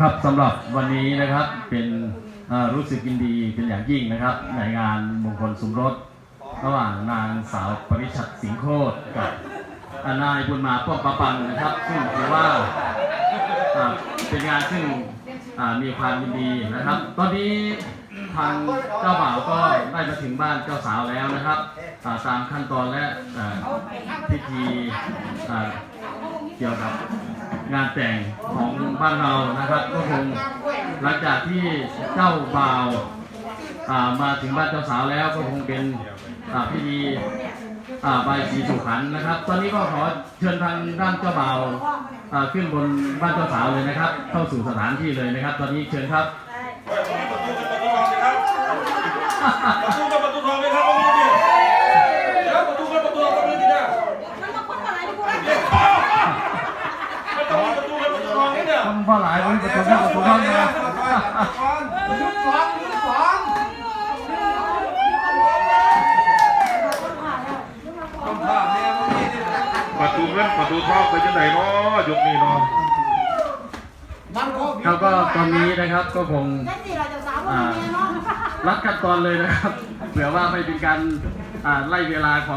ครับสำหรับวันนี้นะครับเป็นรู้สึกยินดีเป็นอย่างยิ่งนะครับ ในงานมงคลสมรส ระหว่างนางสาวปริชัดสิงห์โคตรกับนายบุญมาป้อมประปังนะครับ ซึ่งถือว่าเป็นงานซึ่งมีความยินดีนะครับ ตอนนี้ทางเจ้าบ่าวก็ได้มาถึงบ้านเจ้าสาวแล้วนะครับตามขั้นตอนและพิธีเกี่ยวกับ งานแต่งของบ้านเรานะครับ ก็คงหลังจากที่เจ้าบ่าวมาถึงบ้านเจ้าสาวแล้วก็คงเป็นพิธีใบสีสุขันนะครับ ตอนนี้ก็ขอเชิญทางด้านเจ้าบ่าวขึ้นบนบ้านเจ้าสาวเลยนะครับ เข้าสู่สถานที่เลยนะครับ ตอนนี้เชิญครับ ตูทองเนี่ยคนพ่อหลายคนประตูข้างประตูข้านะยุดสองยุดสองต้องภาพแนะประตูเงินประตูทองไปจังไหนเนาะยกนี้เนาะมันก็ครับก็ตอนนี้นะครับก็คงรัดขั้นตอนเลยนะครับเผื่อว่าไม่เป็นการไล่เวลาของ